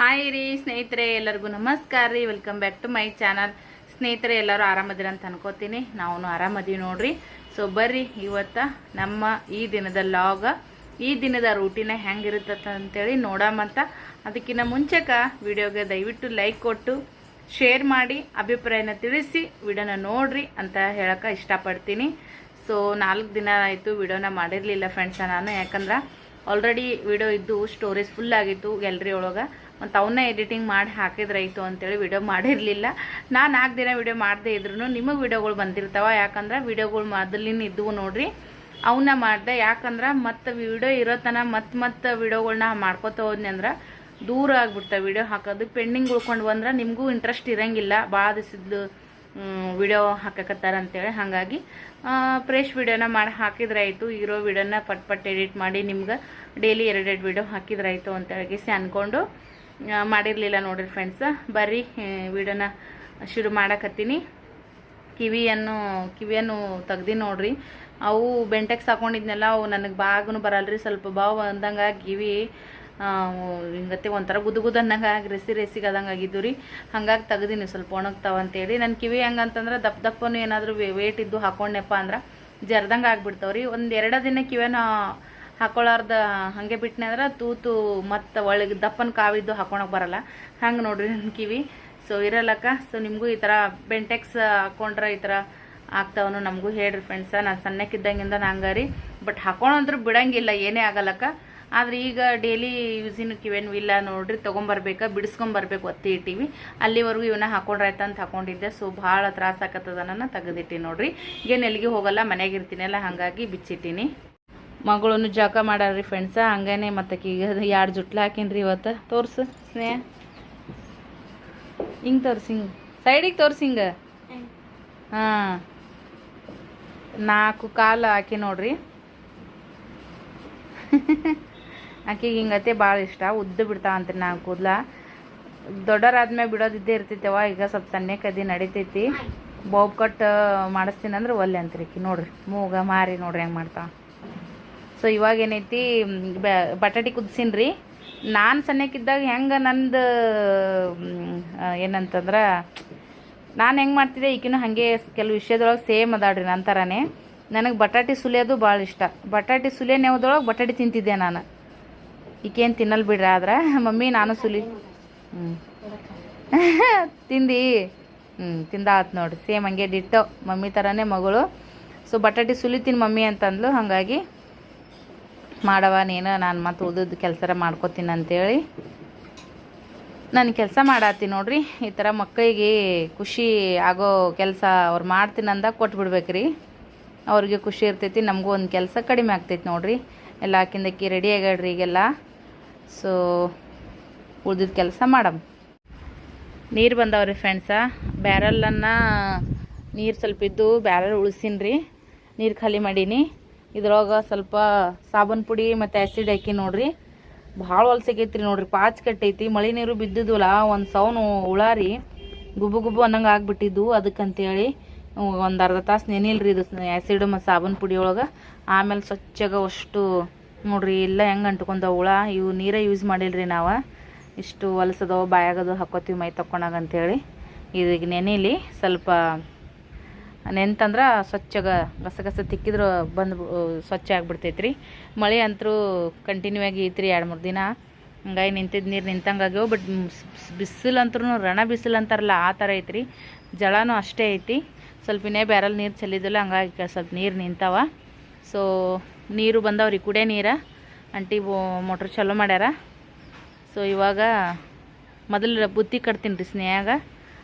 Hi ರೀ, ಸ್ನೇಹಿತರೆ, ಎಲ್ಲರಿಗೂ ನಮಸ್ಕಾರ ರೀ. Welcome back to my channel ಸ್ನೇಹಿತರೆ, ಎಲ್ಲರೂ ಆರಾಮದಿರ ಅಂತ ಅನ್ಕೋತೀನಿ. ನಾವು ಆರಾಮದೀವಿ ನೋಡ್ರಿ. ಸೊ ಬರ್ರಿ, ಇವತ್ತ ನಮ್ಮ ಈ ದಿನದ ಲಾಗ ಈ ದಿನದ ರೂಟೀನ ಹೆಂಗಿರುತ್ತ ಅಂತೇಳಿ ನೋಡಮಂತ ಅದಕ್ಕಿಂತ ಮುಂಚೆಕ ವಿಡಿಯೋಗೆ ದಯವಿಟ್ಟು ಲೈಕ್ ಕೊಟ್ಟು ಶೇರ್ ಮಾಡಿ, ಅಭಿಪ್ರಾಯನ ತಿಳಿಸಿ, ವಿಡಿಯೋನ ನೋಡ್ರಿ ಅಂತ ಹೇಳಕ್ಕೆ ಇಷ್ಟಪಡ್ತೀನಿ. ಸೊ ನಾಲ್ಕು ದಿನ ಆಯಿತು ವಿಡಿಯೋನ ಮಾಡಿರಲಿಲ್ಲ ಫ್ರೆಂಡ್ಸ ನಾನು. ಯಾಕಂದ್ರೆ ಆಲ್ರೆಡಿ ವಿಡಿಯೋ ಇದ್ದು ಸ್ಟೋರೇಜ್ ಫುಲ್ ಆಗಿತ್ತು ಗ್ಯಾಲ್ರಿ ಒಳಗೆ. ಮತ್ತು ಅವನ್ನ ಎಡಿಟಿಂಗ್ ಮಾಡಿ ಹಾಕಿದ್ರಾಯ್ತು ಅಂತೇಳಿ ವಿಡಿಯೋ ಮಾಡಿರಲಿಲ್ಲ. ನಾನು ನಾಲ್ಕು ದಿನ ವಿಡಿಯೋ ಮಾಡದೇ ಇದ್ರು ನಿಮಗೆ ವಿಡಿಯೋಗಳು ಬಂದಿರ್ತಾವ ಯಾಕಂದ್ರೆ ವಿಡಿಯೋಗಳು ಮೊದಲಿನ ಇದ್ದವು ನೋಡ್ರಿ. ಅವನ್ನ ಮಾಡಿದೆ ಯಾಕಂದ್ರೆ ಮತ್ತೆ ವಿಡಿಯೋ ಇರೋ ತನಕ ಮತ್ತೆ ಮತ್ತೆ ವಿಡಿಯೋಗಳ್ನ ಮಾಡ್ಕೊತ ಹೋದ್ನಿ ಅಂದ್ರೆ ದೂರ ಆಗ್ಬಿಡ್ತಾವೆ ವಿಡಿಯೋ ಹಾಕೋದು. ಪೆಂಡಿಂಗ್ ಉಳ್ಕೊಂಡು ಬಂದ್ರೆ ನಿಮಗೂ ಇಂಟ್ರೆಸ್ಟ್ ಇರೋಂಗಿಲ್ಲ ಭಾಳ ದಿವಸದ್ದು ವಿಡಿಯೋ ಅಂತೇಳಿ. ಹಾಗಾಗಿ ಫ್ರೆಶ್ ವಿಡಿಯೋನ ಮಾಡಿ ಹಾಕಿದ್ರಾಯಿತು. ಇರೋ ವಿಡಿಯೋನ ಪಟ್ ಪಟ್ ಎಡಿಟ್ ಮಾಡಿ ನಿಮ್ಗೆ ಡೈಲಿ ಎರಡೆರಡು ವಿಡಿಯೋ ಹಾಕಿದ್ರೆ ಆಯಿತು ಅಂತೇಳಿ ಅಂದ್ಕೊಂಡು ಆ, ಮಾಡಿರಲಿಲ್ಲ ನೋಡಿರಿ ಫ್ರೆಂಡ್ಸ್ ಬರ್ರಿ ವಿಡಿಯೋನ ಶುರು ಮಾಡಕತ್ತೀನಿ. ಕಿವಿಯನ್ನು ಕಿವಿಯನ್ನು ತೆಗ್ದು ನೋಡ್ರಿ. ಅವು ಬೆಂಟೆಕ್ಸ್ ಹಾಕೊಂಡಿದ್ನೆಲ್ಲ ಅವು ನನಗೆ ಬಾಗೂ ಬರಲ್ರಿ. ಸ್ವಲ್ಪ ಬಾವು ಅಂದಂಗೆ ಕಿವಿ ಹಿಂಗತ್ತೆ ಒಂಥರ ಗುದು ಗುದ್ದು ಅನ್ನಂಗೆ ರೆಸಿ ರೆಸಿಗೆ ಆದಂಗೆ ಆಗಿದ್ದು ರೀ. ಹಂಗಾಗಿ ತೆಗ್ದೀನಿ ಸ್ವಲ್ಪ ಒಣಗ್ತಾವ ಅಂತೇಳಿ. ನನ್ನ ಕಿವಿ ಹೆಂಗಂತಂದ್ರೆ ದಪ್ಪ ದಪ್ಪನು ಏನಾದರೂ ವೇಟ್ ಇದ್ದು ಹಾಕೊಂಡೆಪ್ಪ ಅಂದ್ರೆ ಜರ್ದಂಗೆ ಆಗಿಬಿಡ್ತಾವ್ರಿ ಒಂದು ಎರಡು ದಿನ ಕಿವಿನ ಹಾಕೊಳ್ಳಾರ್ದ ಹಾಗೆ ಬಿಟ್ಟನೆ ಅಂದ್ರೆ ತೂತು ಮತ್ತು ಒಳಗೆ ದಪ್ಪನ ಕಾವಿದ್ದು ಹಾಕೊಳಕ್ ಬರಲ್ಲ. ಹಂಗೆ ನೋಡ್ರಿ ನನ್ನ ಕಿವಿ. ಸೊ ಇರಲ್ಲಕ್ಕ ಸೊ ನಿಮಗೂ ಈ ಥರ ಬೆಂಟೆಕ್ಸ್ ಹಾಕೊಂಡ್ರೆ ಈ ಥರ ಆಗ್ತಾವನು ನಮಗೂ ಹೇಳ್ರಿ ಫ್ರೆಂಡ್ಸ ನಾನು ಸಣ್ಣಕ್ಕಿದ್ದಂಗಿಂದ ನಂಗೆ ರೀ. ಬಟ್ ಹಾಕೊಳಂದ್ರೂ ಬಿಡಂಗಿಲ್ಲ, ಏನೇ ಆಗಲ್ಲಕ್ಕ ಆದ್ರೆ ಈಗ ಡೈಲಿ ಯೂಸಿನ ಕಿವೇನು ಇಲ್ಲ ನೋಡ್ರಿ. ತೊಗೊಂಬರ್ಬೇಕಾ, ಬಿಡಿಸ್ಕೊಂಬರ್ಬೇಕು ಒತ್ತಿ ಇಟ್ಟಿವಿ. ಅಲ್ಲಿವರೆಗೂ ಇವನ್ನ ಹಾಕೊಂಡ್ರಾಯ್ತ ಅಂತ ಹಾಕೊಂಡಿದ್ದೆ. ಸೊ ಭಾಳ ತ್ರಾಸ ಆಕತ್ತದ ನನ್ನ ತೆಗೆದಿಟ್ಟಿ ನೋಡ್ರಿ. ಏನು ಎಲ್ಲಿಗೆ ಹೋಗಲ್ಲ ಮನೆಗೆ ಇರ್ತೀನಲ್ಲ, ಹಾಗಾಗಿ ಬಿಚ್ಚಿಟ್ಟಿನಿ. ಮಗಳನ್ನು ಜಳಕ ಮಾಡಾರಿ ಫ್ರೆಂಡ್ಸ ಹಂಗೇ ಮತ್ತೆ ಈಗ ಎರಡು ಜುಟ್ಲ ಹಾಕಿನ್ರಿ ಇವತ್ತು. ತೋರ್ಸು ಸ್ನೇಹ. ಹಿಂಗೆ ತೋರ್ಸಿ ಹಿಂಗೆ. ಸೈಡಿಗೆ ತೋರ್ಸಿ ಹಿಂಗೆ. ಹಾಂ. ನಾಲ್ಕು ಕಾಲು ಹಾಕಿ ನೋಡ್ರಿ. ಆಕೆಗೆ ಹಿಂಗತೆ ಭಾಳ ಇಷ್ಟ. ಉದ್ದು ಬಿಡ್ತಾವ ಅಂತ ನಾ ಕೂದಲ. ದೊಡ್ಡರಾದ್ಮೇಲೆ ಬಿಡೋದಿದ್ದೇ ಇರ್ತೈತವ ಈಗ ಸ್ವಲ್ಪ ಅದಿ ನಡಿತೈತಿ. ಬಾಬ್ ಕಟ್ ಮಾಡಿಸ್ತೀನಂದ್ರೆ ಒಲ್ಲೆ ಅಂತ್ರಿ ನೋಡ್ರಿ. ಮೂಗ ಮಾರಿ ನೋಡ್ರಿ ಹೆಂಗೆ ಮಾಡ್ತಾವ ಸೊ ಇವಾಗ ಏನೈತಿ ಬಟಾಟಿ ಕುದಿಸಿನ್ರಿ ನಾನು ಸಣ್ಣಕ್ಕಿದ್ದಾಗ ಹೆಂಗೆ ನಂದು ಏನಂತಂದ್ರೆ, ನಾನು ಹೆಂಗೆ ಮಾಡ್ತಿದ್ದೆ ಈಗಿನೂ ಹಾಗೆ ಕೆಲವು ವಿಷಯದೊಳಗೆ ಸೇಮ್ ಅದಾಳ್ರಿ ನನ್ನ ಥರನೇ ನನಗೆ ಬಟಾಟಿ ಸುಲಿಯೋದು ಭಾಳ ಇಷ್ಟ. ಬಟಾಟಿ ಸುಲಿಯೋ ನೆವದೊಳಗೆ ಬಟಾಟಿ ತಿಂತಿದ್ದೆ ನಾನು. ಈಕೇನು ತಿನ್ನಲ್ ಬಿಡ್ರಿ ಆದ್ರೆ. ಮಮ್ಮಿ, ನಾನು ಸುಲಿ ಹ್ಞೂ ತಿಂದು. ಹ್ಞೂ ತಿಂದಾತ್ ನೋಡ್ರಿ ಸೇಮ್ ಹಂಗೆ ಡಿಟ್ಟೋ ಮಮ್ಮಿ ಥರನೇ ಮಗಳು. ಸೊ ಬಟಾಟಿ ಸುಲಿತೀನಿ ಮಮ್ಮಿ ಅಂತಂದ್ಲು. ಹಾಗಾಗಿ ಮಾಡವ ನೀನು, ನಾನು ಮತ್ತು ಉದ್ದ ಕೆಲಸ ಮಾಡ್ಕೋತೀನಿ ಅಂತೇಳಿ. ನಾನು ಕೆಲಸ ಮಾಡತ್ತೀನಿ ನೋಡ್ರಿ, ಈ ಥರ ಮಕ್ಕಳಿಗೆ ಖುಷಿ ಆಗೋ ಕೆಲಸ ಅವ್ರು ಮಾಡ್ತೀನಿ ಅಂದಾಗ ಕೊಟ್ಬಿಡ್ಬೇಕ್ರಿ ಅವ್ರಿಗೆ ಖುಷಿ ಇರ್ತೈತಿ, ನಮಗೂ ಒಂದು ಕೆಲಸ ಕಡಿಮೆ ಆಗ್ತೈತಿ ನೋಡ್ರಿ. ಎಲ್ಲ ಹಾಕಿಂದಕ್ಕಿ ರೆಡಿ ಆಗ್ಯಾಡ್ರಿ ಈಗೆಲ್ಲ. ಸೊ ಉಳ್ದಿದ್ದ ಕೆಲಸ ಮಾಡಮ್. ನೀರು ಬಂದವ್ರಿ ಫ್ರೆಂಡ್ಸ ಬ್ಯಾರಲನ್ನು ನೀರು ಸ್ವಲ್ಪ ಇದ್ದು ಬ್ಯಾರಲ್ ಉಳಿಸಿನ್ರಿ. ನೀರು ಖಾಲಿ ಮಾಡೀನಿ. ಇದ್ರೊಳಗೆ ಸ್ವಲ್ಪ ಸಾಬೂನು ಪುಡಿ ಮತ್ತು ಆ್ಯಸಿಡ್ ಹಾಕಿ ನೋಡ್ರಿ. ಭಾಳ ಹೊಲ್ಸಾಗೈತ್ರಿ ನೋಡ್ರಿ. ಪಾಚ್ ಕಟ್ಟೈತಿ ಮಳೆ ನೀರು ಬಿದ್ದಿದ್ವಲ್ಲ, ಒಂದು ಸೌನು ಉಳಾರಿ ಗುಬ್ಬು ಗುಬ್ಬು ಅನ್ನಂಗೆ ಆಗ್ಬಿಟ್ಟಿದ್ದು ಅದಕ್ಕಂತೇಳಿ. ಒಂದು ಅರ್ಧ ತಾಸು ನೆನಿಲ್ರಿ ಇದು ಆ್ಯಸಿಡ್ ಮತ್ತು ಸಾಬೂನು ಪುಡಿ ಒಳಗೆ. ಆಮೇಲೆ ಸ್ವಚ್ಛಗ ಅಷ್ಟು ನೋಡ್ರಿ ಎಲ್ಲ ಹೆಂಗೆ ಅಂಟ್ಕೊಂಡವು ಹುಳ ಇವು ನೀರೇ ಯೂಸ್ ಮಾಡಿಲ್ರಿ ನಾವು. ಇಷ್ಟು ಹೊಲಸದವು ಬಾಯಾಗದು ಹಾಕೋತೀವಿ ಮೈ ತಕ್ಕೊಂಡಾಗ ಅಂತೇಳಿ. ಇದೀಗ ನೆನಿಲಿ ಸ್ವಲ್ಪ ನೆಂತಂದ್ರೆ ಸ್ವಚ್ಛಗ ಗಸ ತಿಕ್ಕಿದ್ರು ಬಂದು ಸ್ವಚ್ಛ ಆಗಿಬಿಡ್ತೈತ್ರಿ. ಮಳೆ ಅಂತರೂ ಕಂಟಿನ್ಯೂ ಆಗಿ ಐತ್ರಿ ಎರಡು ಮೂರು ದಿನ. ಹಂಗಾಗಿ ನಿಂತಿದ್ದು ನೀರು ನಿಂತಂಗೆ ಆಗ್ಯಾವ ಬಟ್ ಬಿಸಿಲು ಅಂತರೂ ರಣ ಬಿಸಿಲು ಅಂತಾರಲ್ಲ ಆ ಥರ ಐತ್ರಿ. ಜಳನೂ ಅಷ್ಟೇ ಐತಿ. ಸ್ವಲ್ಪ ಇನ್ನೇ ಬ್ಯಾರಲ್ ನೀರು ಚೆಲ್ಲಿದ್ದಿಲ್ಲ ಹಂಗಾಗಿ ಸ್ವಲ್ಪ ನೀರು ನಿಂತಾವ. ಸೊ ನೀರು ಬಂದವ್ರಿ ಕುಡಿಯೋ ನೀರು. ಅಂಟಿ ಮೋಟ್ರ್ ಚಲೋ ಮಾಡ್ಯಾರ. ಸೊ ಇವಾಗ ಮೊದಲು ಬುತ್ತಿ ಕಟ್ತೀನಿ ರೀ ಸ್ನೇಹಾಗ.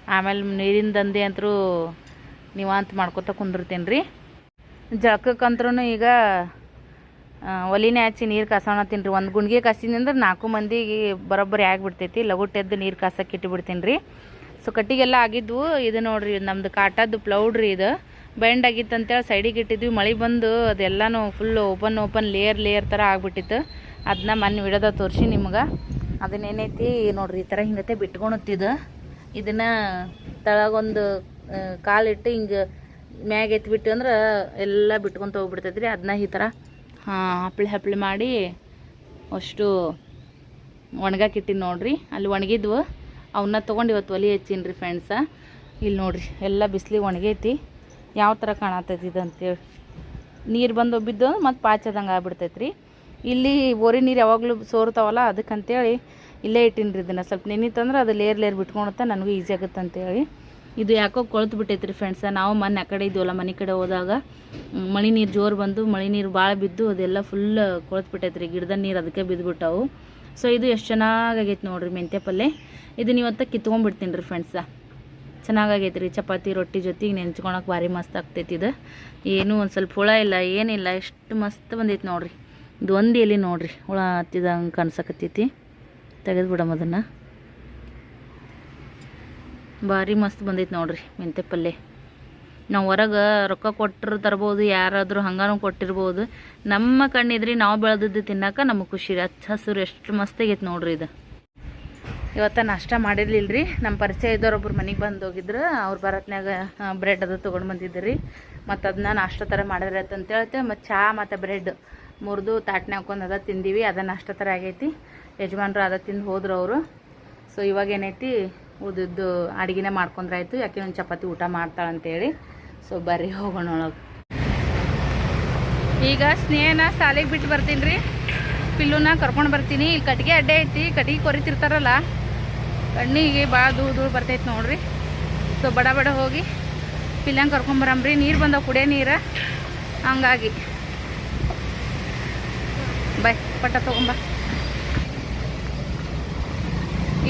ಆಮೇಲೆ ನೀರಿನ ದಂಧೆ ಅಂತರೂ ನಿವಾಂತ ಮಾಡ್ಕೊತ ಕುಂದಿರ್ತೀನಿ ರೀ ಜಳಕಕ್ಕಂತ್ರೂ ಈಗ ಒಲಿನೇ ಹಚ್ಚಿ ನೀರು ಕಾಸೋಣತ್ತೀನಿ ರೀ ಒಂದು ಗುಂಡಿಗೆ ಕಾಸಿನಿ ನಾಲ್ಕು ಮಂದಿಗೆ ಬರೋಬ್ಬರಿ ಆಗಿಬಿಡ್ತೈತಿ. ಲಗುಟ್ ಎದ್ದು ನೀರು ಕಾಸಕ್ಕೆ ಇಟ್ಟುಬಿಡ್ತೀನಿ ರೀ ಸೊ ಕಟ್ಟಿಗೆಲ್ಲ ಆಗಿದ್ವು. ಇದು ನೋಡಿರಿ, ನಮ್ದು ಕಾಟದ್ದು ಪ್ಲೌಡ್ ರೀ ಇದು. ಬೆಂಡ್ ಆಗಿತ್ತು ಅಂತೇಳಿ ಸೈಡಿಗೆ ಇಟ್ಟಿದ್ವಿ. ಮಳೆ ಬಂದು ಅದೆಲ್ಲನೂ full open open layer layer ಥರ ಆಗಿಬಿಟ್ಟಿತ್ತು. ಅದನ್ನ ಮೊನ್ನೆ ವಿಡೋದ ತೋರಿಸಿ ನಿಮ್ಗೆ. ಅದನ್ನೇನೈತಿ, ನೋಡ್ರಿ, ಈ ಥರ ಹಿಂಗತೆ ಬಿಟ್ಕೊಳತ್ತಿದ್ದು ಇದನ್ನು ತಳಗೊಂದು ಕಾಲಿಟ್ಟು ಹಿಂಗೆ ಮ್ಯಾಗ ಎತ್ಬಿಟ್ಟು ಅಂದ್ರೆ ಎಲ್ಲ ಬಿಟ್ಕೊಂತ ಹೋಗ್ಬಿಡ್ತೈತೆ ರೀ ಅದನ್ನ ಈ ಥರ ಹಪ್ಳಿ ಹಪ್ಳಿ ಮಾಡಿ ಅಷ್ಟು ಒಣಗಾಕಿಟ್ಟಿನಿ ನೋಡ್ರಿ. ಅಲ್ಲಿ ಒಣಗಿದ್ವು. ಅವನ್ನ ತೊಗೊಂಡು ಇವತ್ತು ಒಲಿ ಹೆಚ್ಚಿನಿ ರೀ ಫ್ರೆಂಡ್ಸ ಇಲ್ಲಿ ನೋಡ್ರಿ, ಎಲ್ಲ ಬಿಸಿಲಿಗೆ ಒಣಗೈತಿ. ಯಾವ ಥರ ಕಾಣತೈತಿ ಇದು ಅಂತೇಳಿ. ನೀರು ಬಂದು ಬಿದ್ದು ಮತ್ತು ಪಾಚದಂಗೆ ಆಗ್ಬಿಡ್ತೈತೆ ರೀ ಇಲ್ಲಿ ಬೋರಿ ನೀರು ಯಾವಾಗಲೂ ಸೋರ್ತಾವಲ್ಲ ಅದಕ್ಕಂತೇಳಿ ಇಲ್ಲೇ ಇಟ್ಟಿನಿ ರೀ ಇದನ್ನು. ಸ್ವಲ್ಪ ನೆನಿತಂದ್ರೆ ಅದು ಲೇರ್ ಲೇರ್ ಬಿಟ್ಕೊಳುತ್ತೆ ನನಗೂ ಈಸಿ ಆಗುತ್ತೆ ಅಂತೇಳಿ ಇದು ಯಾಕೋ ಕೊಳ್ತು ಬಿಟ್ಟೈತ್ರಿ ಫ್ರೆಂಡ್ಸ ನಾವು ಮೊನ್ನೆ ಆ ಕಡೆ ಇದ್ದೀವಲ್ಲ ಮನೆ ಕಡೆ ಹೋದಾಗ ಮಳೆ ನೀರು ಜೋರು ಬಂದು ಮಳೆ ನೀರು ಭಾಳ ಬಿದ್ದು ಅದೆಲ್ಲ ಫುಲ್ ಕೊಳ್ತು ಬಿಟ್ಟೈತ್ರಿ. ಗಿಡದ ನೀರು ಅದಕ್ಕೆ ಬಿದ್ದುಬಿಟ್ಟವು ಸೊ ಇದು ಎಷ್ಟು ಚೆನ್ನಾಗಾಗೈತೆ ನೋಡ್ರಿ ಮೆಂತ್ಯ ಪಲ್ಯ ಇದನ್ನ ಇವತ್ತು ಕಿತ್ಕೊಂಡ್ಬಿಡ್ತೀನಿ ರೀ ಫ್ರೆಂಡ್ಸ ಚೆನ್ನಾಗಾಗೈತೆ ರೀ ಚಪಾತಿ, ರೊಟ್ಟಿ ಜೊತೆಗೆ ನೆಂಚ್ಕೊಳಕ್ಕೆ ಭಾರಿ ಮಸ್ತ್ ಆಗ್ತೈತಿ ಇದು. ಏನೂ ಒಂದು ಸ್ವಲ್ಪ ಹುಳ ಇಲ್ಲ, ಏನಿಲ್ಲ, ಎಷ್ಟು ಮಸ್ತ್ ಬಂದೈತೆ ನೋಡ್ರಿ. ಇದು ಒಂದು ಎಲೆ ನೋಡ್ರಿ, ಹುಳ ಹತ್ತಿದಂಗೆ ಕಾಣಿಸಕತ್ತೈತಿ. ತೆಗೆದು ಬಿಡಮ್ಮ ಅದನ್ನು. ಭಾರಿ ಮಸ್ತ್ ಬಂದೈತೆ ನೋಡ್ರಿ ಮೆಂತೆ ಪಲ್ಯ ನಾವು ಹೊರಗೆ ರೊಕ್ಕ ಕೊಟ್ಟರು ತರ್ಬೋದು, ಯಾರಾದರೂ ಹಂಗಾನು ಕೊಟ್ಟಿರ್ಬೋದು. ನಮ್ಮ ಕಣ್ಣಿದ್ರಿ ನಾವು ಬೆಳೆದಿದ್ದು ತಿನ್ನಕ ನಮಗೆ ಖುಷಿ ರೀ. ಹಚ್ಚ ಹಸಿರು ಎಷ್ಟು ಮಸ್ತ್ ಆಗೈತೆ ನೋಡ್ರಿ ಇದು. ಇವತ್ತು ನಾಷ್ಟ ಮಾಡಿರ್ಲಿಲ್ಲ ರೀ ನಮ್ಮ ಪರಿಚಯ ಇದ್ದವ್ರೊಬ್ರು ಮನೆಗೆ ಬಂದು ಹೋಗಿದ್ರು. ಅವ್ರು ಬರತ್ನಾಗ ಬ್ರೆಡ್ ಅದು ತೊಗೊಂಡು ರೀ ಮತ್ತು ಅದನ್ನ ನಾಷ್ಟ ಥರ ಹೇಳ್ತೆ. ಮತ್ತು ಚಹಾ ಮತ್ತು ಬ್ರೆಡ್ ಮುರಿದು ತಾಟ್ನೆ ಹಾಕೊಂಡು ಅದ ತಿಂದೀವಿ. ಅದ ನಾಷ್ಟ ಥರ ಆಗೈತಿ. ಯಜಮಾನ್ರು ಅದ ತಿಂದು ಹೋದ್ರು ಅವರು. ಸೊ ಇವಾಗ ಏನೈತಿ? ಉಳಿದಿದ್ದು ಮಾಡ್ಕೊಂಡ್ರೆ ಮಾಡ್ಕೊಂಡ್ರಾಯ್ತು. ಯಾಕೆ ಒಂದು ಚಪಾತಿ ಊಟ ಮಾಡ್ತಾಳಂತೇಳಿ. ಸೊ ಬರ್ರಿ ಹೋಗೋಣ ಒಳಗೆ. ಈಗ ಸ್ನೇಹನ ಶಾಲೆಗೆ ಬಿಟ್ಟು ಬರ್ತೀನಿ ರೀ ಪಿಲ್ಲುನ ಕರ್ಕೊಂಡು ಬರ್ತೀನಿ. ಇಲ್ಲಿ ಕಟ್ಟಿಗೆ ಅಡ್ಡೆ ಐತಿ. ಕಟ್ಟಿಗೆ ಕೊರಿತಿರ್ತಾರಲ್ಲ. ಕಣ್ಣಿಗೆ ಭಾಳ ದೂರ ದೂರ ಬರ್ತೈತೆ ನೋಡ್ರಿ. ಸೊ ಬಡ ಬಡ ಹೋಗಿ ಪಿಲ್ಲಂಗೆ ಕರ್ಕೊಂಬರಂಬ್ರಿ ನೀರು ಬಂದವು ಕುಡಿಯೋ ನೀರು. ಹಂಗಾಗಿ. ಬಾಯ್, ಪಟ್ಟ ತೊಗೊಂಬ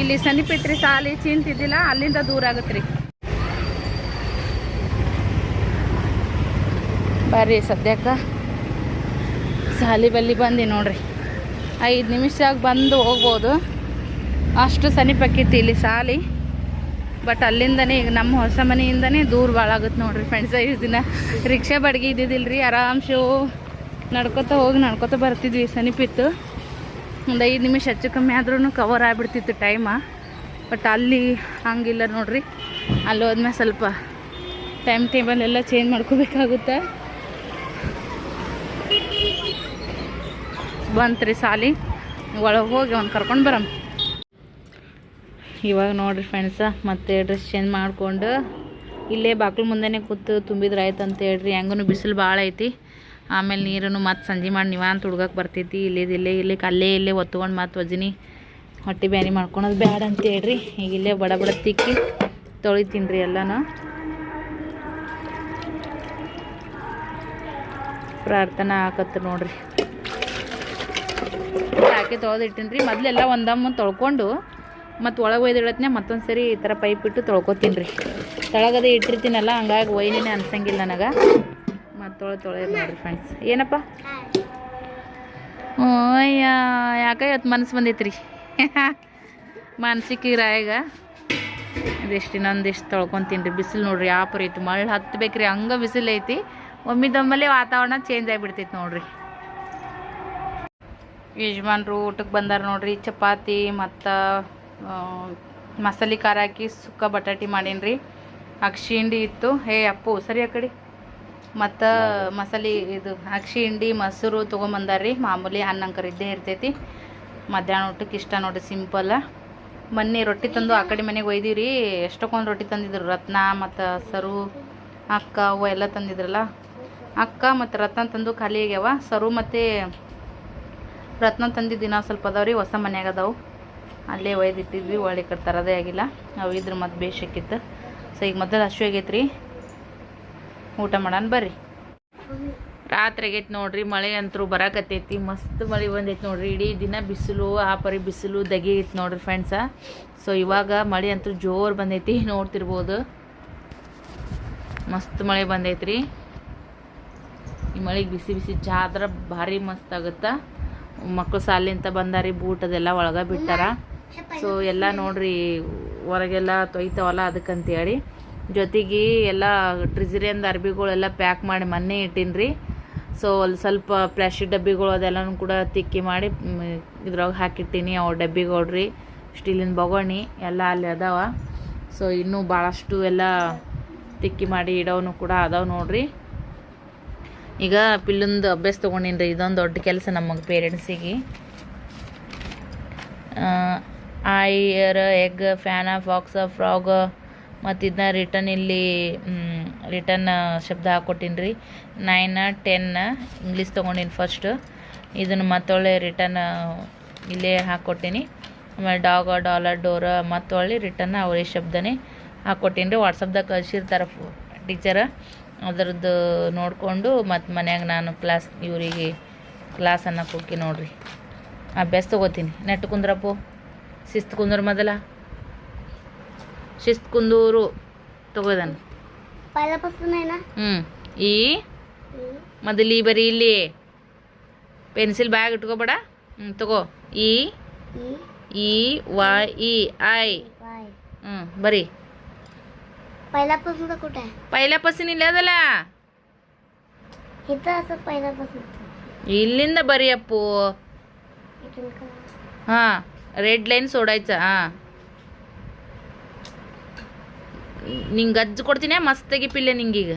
ಇಲ್ಲಿ ಸನಿಪಿತ್ರಿ ಸಾಲಿ ಚಿಂತಿದ್ದಿಲ್ಲ ಅಲ್ಲಿಂದ ದೂರ ಆಗುತ್ತೆ ರೀ ಬರ್ರಿ ಸದ್ಯಕ್ಕ. ಸಾಲಿ ಬಲ್ಲಿ ಬಂದು ನೋಡ್ರಿ. ಐದು ನಿಮಿಷದಾಗ ಬಂದು ಹೋಗ್ಬೋದು. ಅಷ್ಟು ಸನಿಪಕ್ಕಿತ್ತು ಇಲ್ಲಿ ಸಾಲಿ. ಬಟ್ ಅಲ್ಲಿಂದನೇ ಈಗ ನಮ್ಮ ಹೊಸ ಮನೆಯಿಂದನೇ ದೂರ ಭಾಳ ಆಗುತ್ತೆ ನೋಡ್ರಿ ಫ್ರೆಂಡ್ಸ್ ಐದು ದಿನ. ರಿಕ್ಷಾ ಬಾಡಿಗೆ ಇದ್ದಿದ್ದಿಲ್ಲ ರೀ ಆರಾಮ್ಸೆ ನಡ್ಕೊತ ಹೋಗಿ ನಡ್ಕೊತ ಬರ್ತಿದ್ವಿ ಸಮೀಪಿತ್ತು ಒಂದು ಐದು ನಿಮಿಷ ಹೆಚ್ಚು ಕಮ್ಮಿ ಆದ್ರೂ ಕವರ್ ಆಗಿಬಿಡ್ತಿತ್ತು ಟೈಮ ಬಟ್ ಅಲ್ಲಿ ಹಂಗಿಲ್ಲ ನೋಡ್ರಿ. ಅಲ್ಲಿ ಹೋದ್ಮೇಲೆ ಸ್ವಲ್ಪ ಟೈಮ್ ಟೇಬಲ್ ಎಲ್ಲ ಚೇಂಜ್ ಮಾಡ್ಕೋಬೇಕಾಗುತ್ತೆ. ಬಂತ್ರಿ ಸಾಲಿ. ಒಳಗೆ ಹೋಗಿ ಅವ್ನು ಕರ್ಕೊಂಡು ಬರಮ್. ಇವಾಗ ನೋಡ್ರಿ ಫ್ರೆಂಡ್ಸ ಮತ್ತೆ ಡ್ರೆಸ್ ಚೇಂಜ್ ಮಾಡಿಕೊಂಡು ಇಲ್ಲೇ ಬಾಕ್ಲು ಮುಂದೆನೇ ಕೂತು ತುಂಬಿದ್ರೆ ಆಯ್ತು ಅಂತ ಹೇಳ್ರಿ. ಹೆಂಗೂ ಬಿಸಿಲು ಭಾಳ ಐತಿ. ಆಮೇಲೆ ನೀರನ್ನು ಮತ್ತೆ ಸಂಜೆ ಮಾಡಿ ನಿವಾಂತ ಹುಡ್ಗಕ್ಕೆ ಬರ್ತೈತಿ. ಇಲ್ಲಿದ್ದು ಇಲ್ಲೇ ಇಲ್ಲಿ ಅಲ್ಲೇ ಇಲ್ಲೇ ಒತ್ಕೊಂಡು ಮತ್ತೆ ವಜನಿ ಹೊಟ್ಟೆ ಬ್ಯಾನಿ ಮಾಡ್ಕೊಳೋದು ಬೇಡ ಅಂತ ಹೇಳ್ರಿ. ಈಗ ಇಲ್ಲೇ ಬಡ ಬಡ ತಿಕ್ಕಿ ತೊಳಿತೀನಿ ರೀ ಎಲ್ಲನೂ. ಪ್ರಾರ್ಥನಾ ಹಾಕತ್ತ ನೋಡ್ರಿ. ಹಾಕಿ ತೊಳೆದಿಟ್ಟಿನಿ ರೀ ಮೊದಲೆಲ್ಲ ಒಂದಮ್ಮ ತೊಳ್ಕೊಂಡು ಮತ್ತು ಒಳಗೆ ಒಯ್ದಿಡತ್ನೆ ಮತ್ತೊಂದು ಸರಿ ಈ ಥರ ಪೈಪ್ ಇಟ್ಟು ತೊಳ್ಕೊತೀನಿ ರೀ ತೊಳಗದೇ ಇಟ್ಟಿರ್ತೀನಲ್ಲ, ಹಂಗಾಗಿ ಒಯ್ನೇ ಅನ್ಸಂಗಿಲ್ಲ ನನಗೆ. ತೊಳೆ ತೊಳೆಯೋದು ನೋಡ್ರಿ ಫ್ರೆಂಡ್ಸ್ ಏನಪ್ಪ? ಓಯ್ಯ ಯಾಕೆ ಇವತ್ತು ಮನಸ್ಸು ಬಂದೈತ್ರಿ. ಮಾನಸಿಕ ಈಗ ಇದೆಷ್ಟು ಇನ್ನೊಂದಿಷ್ಟು ತೊಳ್ಕೊತೀನಿ ರೀ ಬಿಸಿಲು ನೋಡ್ರಿ ಯಾವ ಪರಿ ಐತಿ. ಮಳೆ ಹತ್ತಬೇಕ್ರಿ ಹಂಗೆ ಬಿಸಿಲು ಐತಿ. ಒಮ್ಮಿದೊಮ್ಮಲೆ ವಾತಾವರಣ ಚೇಂಜ್ ಆಗಿಬಿಡ್ತೈತಿ ನೋಡ್ರಿ. ಯಜಮಾನ್ರು ಊಟಕ್ಕೆ ಬಂದಾರ ನೋಡ್ರಿ. ಚಪಾತಿ ಮತ್ತು ಮಸಾಲೆ ಖಾರ ಹಾಕಿ ಸುಕ್ಕ ಬಟಾಟಿ ಮಾಡೀನಿ ರೀ ಅಕ್ಷಿ ಹಿಂಡಿ ಇತ್ತು. ಹೇ ಅಪ್ಪು ಸರಿ ಆ ಕಡೆ. ಮತ್ತು ಮಸಾಲೆ ಇದು ಅಕ್ಷಿ ಹಿಂಡಿ, ಮೊಸರು ತೊಗೊಂಬಂದಾರ್ರಿ. ಮಾಮೂಲಿ ಅನ್ನಂಕರ್ ಇದ್ದೇ ಇರ್ತೈತಿ. ಮಧ್ಯಾಹ್ನ ಊಟಕ್ಕೆ ಇಷ್ಟ ನೋಡಿರಿ ಸಿಂಪಲ್ ಮೊನ್ನೆ ರೊಟ್ಟಿ ತಂದು ಆ ಕಡೆ ಮನೆಗೆ ಒಯ್ದೀವಿ ರೀ ಎಷ್ಟೊಂದು ರೊಟ್ಟಿ ತಂದಿದ್ರು, ರತ್ನ ಮತ್ತು ಸರು, ಅಕ್ಕ ಅವು ಎಲ್ಲ ತಂದಿದ್ರಲ್ಲ. ಅಕ್ಕ ಮತ್ತು ರತ್ನ ತಂದು ಖಾಲಿ ಆಗ್ಯಾವ. ಸರು ಮತ್ತು ರತ್ನ ತಂದಿದ್ದು ದಿನ ಸ್ವಲ್ಪ ಅದಾವ ರೀ ಹೊಸ ಮನ್ಯಾಗ ಅದಾವು. ಅಲ್ಲೇ ಒಯ್ದಿಟ್ಟಿದ್ವಿ ಒಳ್ಳೆ ಕಡೆ ತರೋದೇ ಆಗಿಲ್ಲ. ಅವು ಇದ್ರ ಮತ್ತೆ ಬೇಷಕ್ಕಿತ್ತು ಸೊ, ಈಗ ಮೊದಲು ಹಸಿವಾಗೈತ್ರಿ ಊಟ ಮಾಡೋಣ ಬರ್ರಿ. ರಾತ್ರಿ ಆಗೈತೆ ನೋಡ್ರಿ, ಮಳೆ ಅಂತೂ ಬರಾಕತ್ತೈತಿ. ಮಸ್ತ್ ಮಳೆ ಬಂದೈತಿ ನೋಡ್ರಿ. ಇಡೀ ದಿನ ಬಿಸಿಲು, ಆ ಪರಿ ಬಿಸಿಲು, ದಗಿ ಐತಿ ನೋಡ್ರಿ ಫ್ರೆಂಡ್ಸ ಸೊ ಇವಾಗ ಮಳೆ ಅಂತೂ ಜೋರು ಬಂದೈತಿ, ನೋಡ್ತಿರ್ಬೋದು. ಮಸ್ತ್ ಮಳೆ ಬಂದೈತ್ರಿ. ಈ ಮಳೆಗೆ ಬಿಸಿ ಬಿಸಿ ಚಹಾ ಆದ್ರೆ ಭಾರಿ ಮಸ್ತ್ ಆಗುತ್ತಾ. ಮಕ್ಕಳು ಸಾಲಿಂತ ಬಂದಾರಿ, ಬೂಟ್ ಅದೆಲ್ಲ ಒಳಗೆ ಬಿಟ್ಟಾರ. ಸೊ ಎಲ್ಲ ನೋಡ್ರಿ, ಹೊರಗೆಲ್ಲ ತೊಯ್ತಾವಲ್ಲ ಅದಕ್ಕಂತೇಳಿ. ಜೊತೆಗೆ ಎಲ್ಲ ಟ್ರಿಜರಿಯಂದು ಅರ್ಬಿಗಳೆಲ್ಲ ಪ್ಯಾಕ್ ಮಾಡಿ ಮೊನ್ನೆ ಇಟ್ಟೀನಿ ರೀ ಸೊ ಅಲ್ಲಿ ಸ್ವಲ್ಪ ಪ್ಲಾಸ್ಟಿಕ್ ಡಬ್ಬಿಗಳು ಅದೆಲ್ಲನೂ ಕೂಡ ತಿಕ್ಕಿ ಮಾಡಿ ಇದ್ರಾಗ ಹಾಕಿಟ್ಟೀನಿ. ಅವು ಡಬ್ಬಿಗಳು ರೀ ಸ್ಟೀಲಿನ ಬೊಗಣಿ, ಎಲ್ಲ ಅಲ್ಲಿ ಅದಾವ. ಸೊ ಇನ್ನೂ ಭಾಳಷ್ಟು ಎಲ್ಲ ತಿಕ್ಕಿ ಮಾಡಿ ಇಡೋನು ಕೂಡ ಅದಾವೆ ನೋಡ್ರಿ. ಈಗ ಪಿಲ್ಲೊಂದು ಅಭ್ಯಾಸ ತೊಗೊಂಡಿನಿ ರೀ ಇದೊಂದು ದೊಡ್ಡ ಕೆಲಸ ನಮಗೆ ಪೇರೆಂಟ್ಸಿಗೆ I egg, fan, fox, frog ಮತ್ತು ಇದನ್ನ ರಿಟರ್ನ್ ಇಲ್ಲಿ ರಿಟರ್ನ್ ಶಬ್ದ ಹಾಕ್ಕೊಟ್ಟಿನಿ ರೀ ನೈನ ಟೆನ್ ಇಂಗ್ಲೀಷ್ ತೊಗೊಂಡಿನಿ ಫಸ್ಟ್ ಇದನ್ನು ಮತ್ತೊಳ್ಳೆ ರಿಟರ್ನ್ ಇಲ್ಲೇ ಹಾಕ್ಕೊಟ್ಟೀನಿ ಆಮೇಲೆ ಡಾಗ ಡಾಲರ್ ಡೋರ ಮತ್ತೊಳ್ಳೆ ರಿಟರ್ನ್ ಅವರೇ ಶಬ್ದನೇ ಹಾಕ್ಕೊಟ್ಟೀನಿ ರೀ ವಾಟ್ಸಪ್ದಾಗ ಕಳಿಸಿರ್ತಾರೆ ಟೀಚರ ಅದರದ್ದು ನೋಡಿಕೊಂಡು ಮತ್ತು ಮನ್ಯಾಗ ನಾನು ಕ್ಲಾಸ್ ಇವರಿಗೆ ಕ್ಲಾಸ್ ಅನ್ನಕ್ಕೆ ನೋಡಿರಿ ನೋಡ್ರಿ. ಅಭ್ಯಾಸ ತೊಗೋತೀನಿ. ನೆಟ್ಟು ಕುಂದ್ರಪ್ಪು. ಶಿಸ್ತು ಕುಂದ್ರ ಮೊದಲ. ಶಿಸ್ತ್ ಕುಂದೂರು ತಗೋದನ್ ఈ మొదలు బరీలి పెన్సిల్ బ్యాగ్ ఇట్టుకోబడా తగో ఈ ఈ వై ఈ ఐ బరీ ಪೈಲಾಪಸಿನ ಇಲ್ಲದಲ್ಲ ಇಲ್ಲಿಂದ ಬರೀ ಅಪ್ಪು ಹಾ ರೆಡ್ ಲೈನ್ ಸೋಡಾಯ್ತಾ ಹಾ ನಿಂಗೆ ಗಜ್ಜು ಕೊಡ್ತೀನಿ ಮಸ್ತಾಗಿ ಪಿಲ್ಲೆ ನಿಂಗೀಗ.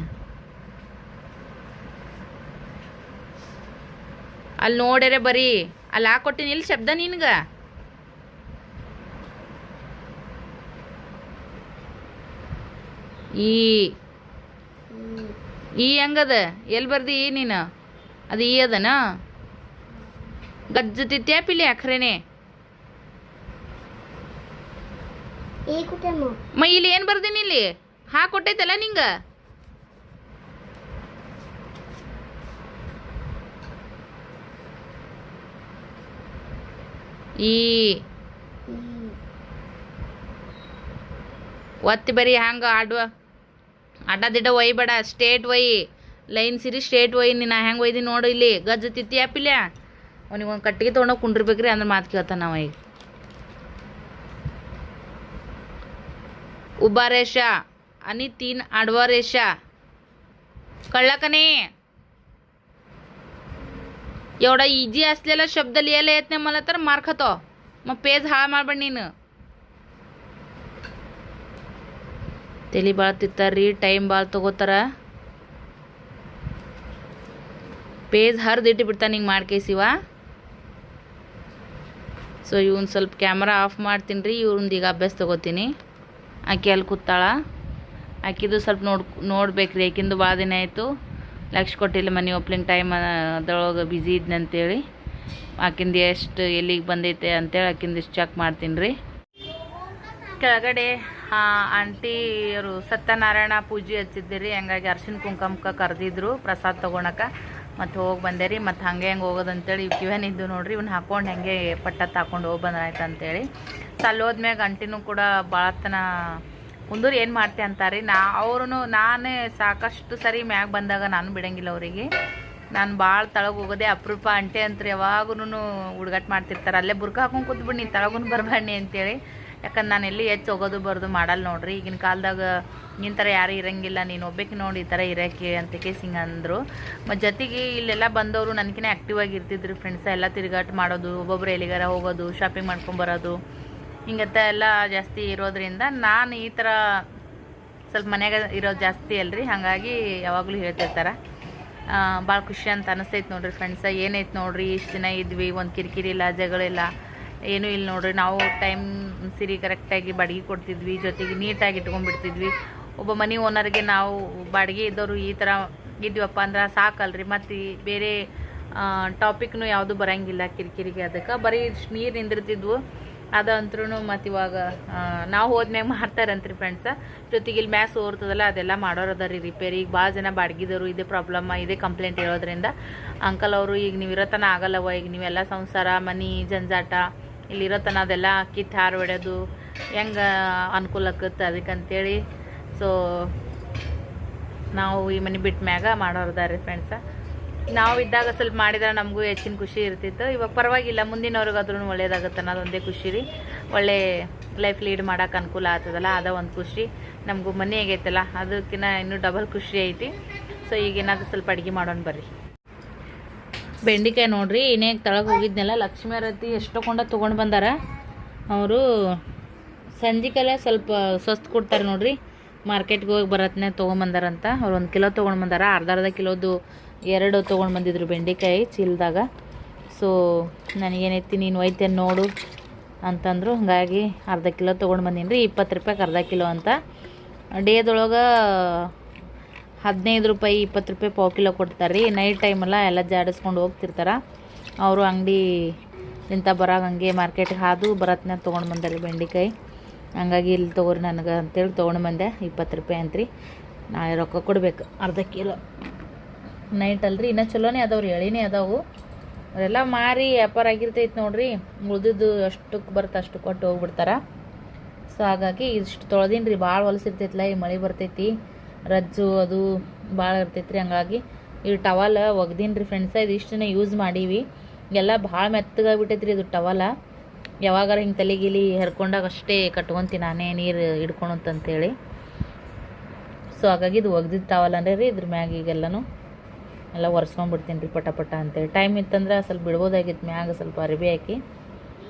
ಅಲ್ಲಿ ನೋಡ್ಯಾರೆ ಬರೀ ಅಲ್ಲಿ ಹಾಕೊಟ್ಟಿನಿ ಇಲ್ಲಿ ಶಬ್ದ ನಿನ್ಗ. ಈ ಈ ಹೆಂಗದ ಎಲ್ಲಿ ಬರ್ದಿ ನೀನು? ಅದು ಈ ಅದನ? ಗಜ್ಜತಿತ್ಯಾ ಪಿಲ್ಲೆ ಅಖರೇನೆ ಮ ಇಲ್ಲಿ ಏನು ಬರ್ದೀನಿ ಇಲ್ಲಿ? ಹಾ ಕೊಟ್ಟೈತಲ್ಲ ನಿಂಗ? ಈ ಒತ್ತಿ ಬರಿ ಹಂಗ ಆಡುವ. ಅಡ್ಡ ದಿಡ್ಡ ಒಯ್ಬೇಡ ಸ್ಟೇಟ್ ಒಯ್ ಲೈನ್ ಸಿರಿ ಸ್ಟೇಟ್ ಒಯ್ ನೀನು ಹೆಂಗೆ ಒಯ್ದಿ ನೋಡು ಇಲ್ಲಿ. ಗಜ್ಜ ತಿತ್ತಿ ಆಪಿಲ್ಲ ಅವನಿಗೆ ಒಂದು ಕಟ್ಟಿಗೆ ತೊಗೊಂಡೋಗಿ ಕುಂಡಿರ್ಬೇಕ್ರಿ ಅಂದ್ರೆ ಮಾತು ಕೇಳ್ತಾನ ನಾವು ಈಗ. उभा रेषा आणि तीन आडवा रेषा कळला का नाही एवढा इझी असलेला शब्द लिहायला येत नाही मला तर मार खातो मग पेज हाळ ಮಾಡ್ಬೇಡ ನೀನು ತಲೆ ಭಾಳ ತಿತ್ತಾರ್ರಿ ಟೈಮ್ ಭಾಳ ತಗೋತಾರ ಪೇಜ್ ಹರಿದು ಇಟ್ಟು ಬಿಡ್ತಾನೆ ಹಿಂಗೆ ಮಾಡ್ಕೇಸಿವ ಸೊ ಇವ್ನು ಸ್ವಲ್ಪ ಕ್ಯಾಮ್ರಾ ಆಫ್ ಮಾಡ್ತೀನಿ ರೀ ಇವ್ರದ್ದು ಈಗ ಅಭ್ಯಾಸ ತಗೋತೀನಿ ಆಕೆ ಅಲ್ಲಿ ಕೂತಾಳ? ಆಕಿದು ಸ್ವಲ್ಪ ನೋಡ್ ನೋಡ್ಬೇಕ್ರಿ, ಆಕಿಂದು ಭಾಳ ದಿನ ಆಯಿತು. ಲಕ್ಷ ಕೊಟ್ಟಿಲ್ಲ ಮನೆ ಓಪ್ಲಿಂಗ್ ಟೈಮ್ ಅದ್ರೊಳಗೆ ಬ್ಯುಸಿ ಇದ್ನಂತೇಳಿ ಆಕಿಂದು ಎಷ್ಟು ಎಲ್ಲಿಗೆ ಬಂದೈತೆ ಅಂತೇಳಿ ಆಕಿಂದು ಇಷ್ಟು ಚೆಕ್ ಮಾಡ್ತೀನಿ ರೀ ಕೆಳಗಡೆ ಆಂಟಿಯವರು ಸತ್ಯನಾರಾಯಣ ಪೂಜೆ ಹಚ್ಚಿದ್ದೆ ರೀ. ಹಂಗಾಗಿ ಅರ್ಶಿನ ಕುಂಕುಮಕ್ಕೆ ಕರೆದಿದ್ರು ಪ್ರಸಾದ ತೊಗೊಳಕ ಮತ್ತು ಹೋಗಿ ಬಂದೆ ರೀ, ಮತ್ತು ಹಂಗೆ ಹೆಂಗೆ ಹೋಗೋದಂತೇಳಿ ಇವ್ ಇದ್ದು ನೋಡ್ರಿ, ಇವ್ನ ಹಾಕೊಂಡು ಹೆಂಗೆ ಪಟ್ಟ ತಾಕೊಂಡು ಹೋಗಿ ಬಂದಾಯ್ತು ಅಂತೇಳಿ. ಹೋದ್ಮ್ಯಾಗ ಅಂಟಿನೂ ಕೂಡ ಭಾಳತನ ಕುಂದೂರು ಏನು ಮಾಡ್ತೆ ಅಂತಾರೆ, ನಾ ಅವ್ರೂ ನಾನೇ ಸಾಕಷ್ಟು ಸರಿ ಮ್ಯಾಗ ಬಂದಾಗ ನಾನು ಬಿಡಂಗಿಲ್ಲ ಅವರಿಗೆ. ನಾನು ಭಾಳ ತಳಗೆ ಹೋಗೋದೆ ಅಪರೂಪ ಅಂಟೆ ಅಂತ ಯಾವಾಗೂ ಹುಡುಗಾಟ ಮಾಡ್ತಿರ್ತಾರೆ. ಅಲ್ಲೇ ಬುರ್ಕ ಹಾಕೊಂಡು ಕೂತ್ಬಿಡಿ ನೀನು ತಳಗೂ ಬರಬಾಣಿ ಅಂತೇಳಿ. ಯಾಕಂದ್ರೆ ನಾನು ಎಲ್ಲಿ ಹೆಚ್ಚು ಹೋಗೋದು ಬರೋದು ಮಾಡಲ್ಲ ನೋಡ್ರಿ. ಈಗಿನ ಕಾಲದಾಗ ನಿನ್ನ ಥರ ಯಾರು ಇರಂಗಿಲ್ಲ. ನೀನು ಒಬ್ಬಕ್ಕೆ ನೋಡಿ ಈ ಥರ ಇರೋಕೆ ಅಂತ ಕೇಸಿಂಗ್ ಅಂದರು. ಮತ್ತು ಜೊತೆಗೆ ಇಲ್ಲೆಲ್ಲ ಬಂದವರು ನನಗಿನ ಆ್ಯಕ್ಟಿವ್ ಆಗಿ ಇರ್ತಿದ್ರು ಫ್ರೆಂಡ್ಸ್ ಎಲ್ಲ ತಿರುಗಾಟ ಮಾಡೋದು, ಒಬ್ಬೊಬ್ರು ಎಲ್ಲಿಗಾರ ಹೋಗೋದು ಶಾಪಿಂಗ್ ಮಾಡ್ಕೊಂಬರೋದು ಹಿಂಗತ್ತ ಎಲ್ಲ ಜಾಸ್ತಿ ಇರೋದ್ರಿಂದ ನಾನು ಈ ಥರ ಸ್ವಲ್ಪ ಮನ್ಯಾಗ ಇರೋದು ಜಾಸ್ತಿ ಅಲ್ರಿ. ಹಾಗಾಗಿ ಯಾವಾಗಲೂ ಹೇಳ್ತಿರ್ತಾರೆ. ಭಾಳ ಖುಷಿ ಅಂತ ಅನಿಸ್ತೈತೆ ನೋಡ್ರಿ ಫ್ರೆಂಡ್ಸ ಏನೈತೆ ನೋಡ್ರಿ? ಇಷ್ಟು ದಿನ ಇದ್ವಿ, ಒಂದು ಕಿರಿಕಿರಿ ಇಲ್ಲ ಜಗಳಿಲ್ಲ ಏನೂ ಇಲ್ಲ ನೋಡ್ರಿ. ನಾವು ಟೈಮ್ ಸಿರಿ ಕರೆಕ್ಟಾಗಿ ಬಾಡಿಗೆ ಕೊಡ್ತಿದ್ವಿ, ಜೊತೆಗೆ ನೀಟಾಗಿ ಇಟ್ಕೊಂಡ್ಬಿಡ್ತಿದ್ವಿ. ಒಬ್ಬ ಮನೆ ಓನರ್ಗೆ ನಾವು ಬಾಡಿಗೆ ಇದ್ದವರು ಈ ಥರ ಇದ್ವಪ್ಪ ಅಂದ್ರೆ ಸಾಕಲ್ರಿ. ಮತ್ತು ಬೇರೆ ಟಾಪಿಕ್ನು ಯಾವುದು ಬರಂಗಿಲ್ಲ ಕಿರಿಕಿರಿಗೆ ಅದಕ್ಕೆ. ಬರೀ ನೀರು ನಿಂದಿರ್ತಿದ್ವು. ಅದಂತ್ರೂ ಮತ್ತು ಇವಾಗ ನಾವು ಹೋದ್ಮ್ಯಾಗ ಮಾಡ್ತಾರಂತ್ರಿ ಫ್ರೆಂಡ್ಸ ಜೊತೆಗೆ ಇಲ್ಲಿ ಮ್ಯಾಸ್ ಓರ್ತದಲ್ಲ ಅದೆಲ್ಲ ಮಾಡೋರು ಅದ ರಿಪೇರಿ ಈಗ ಭಾಳ ಜನ ಬಾಡ್ಗಿದವರು, ಇದೇ ಪ್ರಾಬ್ಲಮ್ಮ ಇದೇ ಕಂಪ್ಲೇಂಟ್ ಹೇಳೋದ್ರಿಂದ. ಅಂಕಲ್ ಅವರು, ಈಗ ನೀವು ಇರೋತನ ಆಗಲ್ಲವ ಈಗ ನೀವೆಲ್ಲ ಸಂಸಾರ, ಮನೆ, ಜಂಜಾಟ ಇಲ್ಲಿ ತನ ಅದೆಲ್ಲ ಅಕ್ಕಿ ಹಾರು ಹೊಡ್ಯೋದು ಹೆಂಗೆ ಅನುಕೂಲ ಆಕತ್ತೆ ಅದಕ್ಕಂತೇಳಿ. ಸೊ ನಾವು ಈ ಮನೆ ಬಿಟ್ಟ ಮ್ಯಾಗ ಮಾಡೋರ್ದಾರಿ ಫ್ರೆಂಡ್ಸ ನಾವು ಇದ್ದಾಗ ಸ್ವಲ್ಪ ಮಾಡಿದ್ರೆ ನಮಗೂ ಹೆಚ್ಚಿನ ಖುಷಿ ಇರ್ತಿತ್ತು. ಇವಾಗ ಪರವಾಗಿಲ್ಲ ಮುಂದಿನವ್ರಿಗಾದ್ರೂ ಒಳ್ಳೇದಾಗುತ್ತೆ ಅನ್ನೋದೊಂದೇ ಖುಷಿ ರೀ. ಒಳ್ಳೆ ಲೈಫ್ ಲೀಡ್ ಮಾಡೋಕೆ ಅನುಕೂಲ ಆಗ್ತದಲ್ಲ, ಅದ ಒಂದು ಖುಷಿ. ನಮಗೂ ಮನೆ ಹೇಗೈತಲ್ಲ ಅದಕ್ಕಿಂತ ಇನ್ನೂ ಡಬಲ್ ಖುಷಿ ಐತಿ. ಸೊ ಈಗ ಏನಾದರೂ ಸ್ವಲ್ಪ ಅಡುಗೆ ಮಾಡೋಣ ಬರ್ರಿ. ಬೆಂಡಿಕಾಯಿ ನೋಡ್ರಿ ಇನ್ನೇ ತಳಗೆ ಹೋಗಿದ್ನೆಲ್ಲ ಲಕ್ಷ್ಮೀ ರತಿ ಎಷ್ಟೋ ಕೊಂಡ ತೊಗೊಂಡು ಬಂದಾರ. ಅವರು ಸಂಜಿಕೆಲ್ಲ ಸ್ವಲ್ಪ ಸ್ವಸ್ತ್ ಕೊಡ್ತಾರೆ ನೋಡ್ರಿ. ಮಾರ್ಕೆಟ್ಗೆ ಹೋಗಿ ಬರತ್ನೆ ತೊಗೊಂಬಂದಾರಂತ ಅವ್ರು ಒಂದು ಕಿಲೋ ತೊಗೊಂಡು ಬಂದಾರ. ಅರ್ಧ ಅರ್ಧ ಕಿಲೋದು ಎರಡು ತೊಗೊಂಡು ಬಂದಿದ್ರು ಬೆಂಡೆಕಾಯಿ ಚೀಲದಾಗ. ಸೊ ನನಗೇನೈತಿ, ನೀನು ಒಯ್ತೇನೆ ನೋಡು ಅಂತಂದರು. ಹಾಗಾಗಿ ಅರ್ಧ ಕಿಲೋ ತೊಗೊಂಡು ಬಂದೀನಿ ರೀ ಇಪ್ಪತ್ತು ರೂಪಾಯಿಗೆ ಅರ್ಧ ಕಿಲೋ ಅಂತ. ಡೇದೊಳಗೆ ಹದಿನೈದು ರೂಪಾಯಿ, ಇಪ್ಪತ್ತು ರೂಪಾಯಿ ಪಾವು ಕಿಲೋ ಕೊಡ್ತಾರೆ ರೀ ನೈಟ್ ಟೈಮೆಲ್ಲ ಎಲ್ಲ ಜಾಡಿಸ್ಕೊಂಡು ಹೋಗ್ತಿರ್ತಾರೆ. ಅವರು ಅಂಗಡಿ ಇಂಥ ಬರಾಗ ಹಂಗೆ ಮಾರ್ಕೆಟ್ಗೆ ಹಾದು ಬರತ್ನ ತೊಗೊಂಡು ರೀ ಬೆಂಡೆಕಾಯಿ. ಹಂಗಾಗಿ ಇಲ್ಲಿ ತೊಗೊರಿ ನನಗೆ ಅಂತೇಳಿ ತೊಗೊಂಡು ಬಂದೆ. ಇಪ್ಪತ್ತು ರೂಪಾಯಿ ಅಂತ್ರಿ. ನಾಳೆ ರೊಕ್ಕ ಕೊಡ್ಬೇಕು. ಅರ್ಧ ಕಿಲೋ. ನೈಟ್ ಅಲ್ರಿ. ಇನ್ನೂ ಚಲೋನೇ ರೀ ಎಳಿನೇ ಅದಾವು. ಅವರೆಲ್ಲ ಮಾರಿ ವ್ಯಾಪಾರ ಆಗಿರ್ತೈತೆ ನೋಡ್ರಿ. ಉಳ್ದಿದ್ದು ಅಷ್ಟಕ್ಕೆ ಬರುತ್ತೆ ಅಷ್ಟು ಕೊಟ್ಟು ಹೋಗ್ಬಿಡ್ತಾರೆ. ಸೊ ಹಾಗಾಗಿ ಇಷ್ಟು ತೊಳೆದೀನಿ ರೀ ಭಾಳ ಹೊಲಸಿರ್ತೈತಲ್ಲ ಈ ಮಳೆ ಬರ್ತೈತಿ. ರಜ್ಜು ಅದು ಭಾಳ ಇರ್ತೈತ್ರಿ, ಹಂಗಾಗಿ ಈ ಟವಲ್ ಒಗ್ದೀನಿ ರೀ ಫ್ರೆಂಡ್ಸ ಇದು ಯೂಸ್ ಮಾಡೀವಿ. ಎಲ್ಲ ಭಾಳ ಮೆತ್ತಗಾಗ್ಬಿಟ್ಟೈತ್ರಿ ಇದು ಟವಲ. ಯಾವಾಗಾರ ಹಿಂಗೆ ತಲೆಗಿಲಿ ಹರ್ಕೊಂಡಾಗ ಅಷ್ಟೇ ಕಟ್ಕೊಂತೀನಿ ನಾನೇ ನೀರು ಹಿಡ್ಕೊಳಂತಂತೇಳಿ ಸೊ ಹಾಗಾಗಿ ಇದು ಒಗ್ದಿದ್ದು ಟವಲ್ ಅಂದರೆ ರೀ ಇದ್ರ ಮ್ಯಾಗ ಈಗೆಲ್ಲನೂ ಎಲ್ಲ ಒರೆಸ್ಕೊಂಡ್ಬಿಡ್ತೀನಿ ರೀ ಪಟ ಪಟ ಅಂತೇಳಿ. ಟೈಮ್ ಇತ್ತಂದ್ರೆ ಸ್ವಲ್ಪ ಬಿಡ್ಬೋದಾಗಿತ್ತು ಮ್ಯಾಗ ಸ್ವಲ್ಪ ಅರಿವಿ ಹಾಕಿ.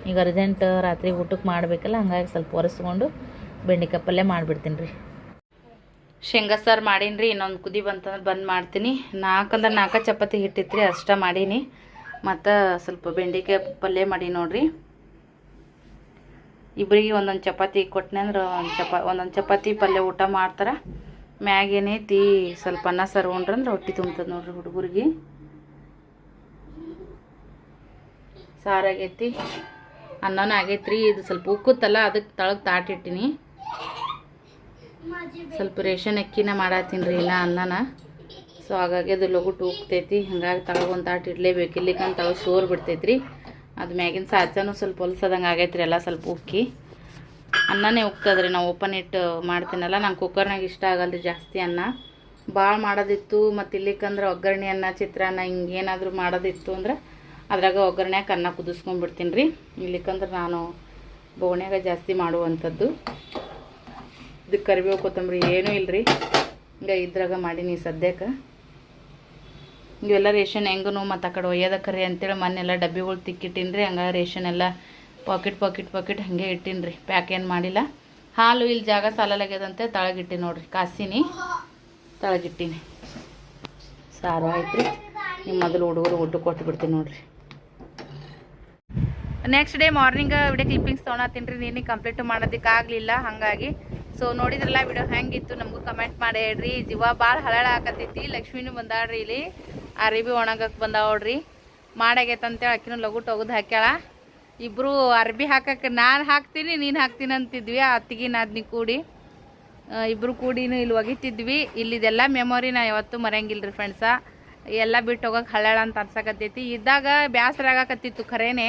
ಈಗ ಅರ್ಜೆಂಟ್ ರಾತ್ರಿ ಊಟಕ್ಕೆ ಮಾಡಬೇಕಲ್ಲ, ಹಂಗಾಗಿ ಸ್ವಲ್ಪ ಒರೆಸ್ಕೊಂಡು ಬೆಂಡೆಕಾಯಿ ಪಲ್ಯ ಮಾಡಿಬಿಡ್ತೀನಿ ರೀ ಶೇಂಗಾ ಸಾರು ಮಾಡೀನಿ ರೀ ಇನ್ನೊಂದು ಕುದಿ ಬಂತಂದ್ರೆ ಬಂದ್ ಮಾಡ್ತೀನಿ. ನಾಲ್ಕಂದ್ರೆ ನಾಲ್ಕು ಚಪಾತಿ ಹಿಟ್ಟಿತ್ರಿ, ಅಷ್ಟ ಮಾಡೀನಿ. ಮತ್ತು ಸ್ವಲ್ಪ ಬೆಂಡೆಕಾಯಿ ಪಲ್ಯ ಮಾಡಿ ನೋಡ್ರಿ. ಇಬ್ಬರಿಗೆ ಒಂದೊಂದು ಚಪಾತಿ ಕೊಟ್ಟನೆ ಅಂದ್ರೆ ಒಂದು ಚಪಾ, ಒಂದೊಂದು ಚಪಾತಿ ಪಲ್ಯ ಊಟ ಮಾಡ್ತಾರೆ. ಮ್ಯಾಗ ಏನೈತಿ, ಸ್ವಲ್ಪ ಅನ್ನ ಸಾರು ಉಂಡ್ರಂದ್ರೆ ರೊಟ್ಟಿ ತುಂಬ್ತದೆ ನೋಡ್ರಿ ಹುಡುಗರಿಗೆ. ಸಾರಾಗೈತಿ ಅನ್ನನೂ ಆಗೈತ್ರಿ, ಇದು ಸ್ವಲ್ಪ ಉಕ್ಕುತ್ತಲ್ಲ ಅದಕ್ಕೆ ತಳಗೆ ತಾಟಿಟ್ಟಿನಿ ಸ್ವಲ್ಪ ರೇಷನ್ ಅಕ್ಕಿನ ಮಾಡತ್ತೀನಿ ರೀ, ಇಲ್ಲ ಅನ್ನನ. ಸೊ ಹಾಗಾಗಿ ಅದು ಲಗುಟ್ ಉಕ್ತೈತಿ ಹಂಗಾಗಿ ತಗೊಂಡು ತಾಟ್ ಇಡ್ಲೇಬೇಕು. ಇಲ್ಲಿಕಂತ ಅವು ಸೋರ್ ಬಿಡ್ತೈತ್ರಿ. ಅದು ಮ್ಯಾಗಿನ ಸಾಚನೂ ಸ್ವಲ್ಪ ಹೊಲ್ಸದಂಗೆ ಆಗೈತ್ರಿ, ಎಲ್ಲ ಸ್ವಲ್ಪ ಉಕ್ಕಿ. ಅನ್ನನೇ ಉಕ್ತದ್ರಿ ನಾವು ಓಪನ್ ಇಟ್ಟು ಮಾಡ್ತೀನಲ್ಲ, ನಂಗೆ ಕುಕ್ಕರ್ನಾಗ ಇಷ್ಟ ಆಗಲ್ರಿ ಜಾಸ್ತಿ ಅನ್ನ. ಭಾಳ ಮಾಡೋದಿತ್ತು, ಮತ್ತು ಇಲ್ಲಿಕಂದ್ರೆ ಒಗ್ಗರಣೆ ಅನ್ನ ಚಿತ್ರಾನ್ನ ಹಿಂಗೆ ಏನಾದರೂ ಮಾಡೋದಿತ್ತು ಅಂದ್ರೆ ಅದ್ರಾಗ ಒಗ್ಗರಣೆಗೆ ಅನ್ನ ಕುದಿಸ್ಕೊಂಡ್ಬಿಡ್ತೀನಿ ರೀ. ಇಲ್ಲಿಕಂದ್ರೆ ನಾನು ಬೋಣ್ಯಾಗ ಜಾಸ್ತಿ ಮಾಡುವಂಥದ್ದು. ಇದಕ್ಕೆ ಕರಿಬೇವು ಕೊತ್ತಂಬರಿ ಏನೂ ಇಲ್ಲರಿ ಹಿಂಗೆ ಇದ್ರಾಗ ಮಾಡೀನಿ ಸದ್ಯಕ್ಕೆ. ಇವೆಲ್ಲ ರೇಷನ್ ಹೆಂಗೂ ಮತ್ತು ಆ ಕಡೆ ಒಯ್ಯೋದಕ್ಕರಿ ಕರಿ ಅಂತೇಳಿ ಮೊನ್ನೆಲ್ಲ ಡಬ್ಬಿಗಳು ತಿಕ್ಕಿಟ್ಟಿನ್ರಿ. ಹಂಗೆ ರೇಷನ್ ಎಲ್ಲ ಪಾಕೆಟ್ ಪಾಕೆಟ್ ಪಾಕೆಟ್ ಹಾಗೆ ಇಟ್ಟಿನ್ರಿ. ಪ್ಯಾಕ್ ಏನು ಮಾಡಿಲ್ಲ. ಹಾಲು ಇಲ್ಲಿ ಜಾಗ ಸಾಲಲಾಗ್ಯದಂತೆ ತಳಗಿಟ್ಟಿ ನೋಡ್ರಿ. ಕಾಸಿನಿ ತಳಗಿಟ್ಟಿನಿ. ಸಾರು ಆಯ್ತು ರೀ ನಿಮ್ಮ ಮೊದಲು ಹುಡುಗರು ಊಟ ಕೊಟ್ಟು ಬಿಡ್ತೀನಿ ನೋಡ್ರಿ. Next day morning video clippings ತೊಗೊಳತ್ತೀನಿ ರೀ ನೀನು ಕಂಪ್ಲೀಟ್ ಮಾಡೋದಕ್ಕೆ ಆಗಲಿಲ್ಲ ಹಾಗಾಗಿ ಸೊ ನೋಡಿದ್ರಲ್ಲ ವಿಡಿಯೋ ಹೆಂಗಿತ್ತು ನಮಗೂ ಕಮೆಂಟ್ ಮಾಡಿ ಹೇಳ್ರಿ. ಜೀವ ಭಾಳ ಹಳಳ ಆಕತೈತಿ. ಲಕ್ಷ್ಮಿನೂ ಬಂದಾಳ್ರಿ ಇಲ್ಲಿ. ಅರಿಬಿ ಒಣಗಕ್ಕೆ ಬಂದಾವ ನೋಡ್ರಿ ಮಾಡಾಗೈತೆ ಅಂತೇಳಿ ಅಕ್ಕಿನೂ ಲಘು ಒಗದು ಹಾಕ್ಯಾಳ. ಇಬ್ಬರು ಅರ್ಬಿ ಹಾಕಕ್ಕೆ ನಾನು ಹಾಕ್ತೀನಿ, ನೀನು ಹಾಕ್ತೀನಿ ಅಂತಿದ್ವಿ. ಅತ್ತಿಗೆ ನಾದ್ನಿ ಕೂಡಿ. ಇಬ್ಬರು ಕೂಡಿನೂ ಇಲ್ಲಿ ಒಗಿತಿದ್ವಿ. ಇಲ್ಲಿದೆಲ್ಲ ಮೆಮೊರಿ ನಾ ಯಾವತ್ತೂ ಮರೆಯಂಗಿಲ್ಲ ರೀ ಫ್ರೆಂಡ್ಸ ಎಲ್ಲ ಬಿಟ್ಟು ಹೋಗಕ್ಕೆ ಹಳ್ಯಾಳ ಅಂತ ಅನ್ಸಕತ್ತೈತಿ. ಇದ್ದಾಗ ಬ್ಯಾಸರ ಆಗಕತ್ತಿತ್ತು ಖರೇನೆ.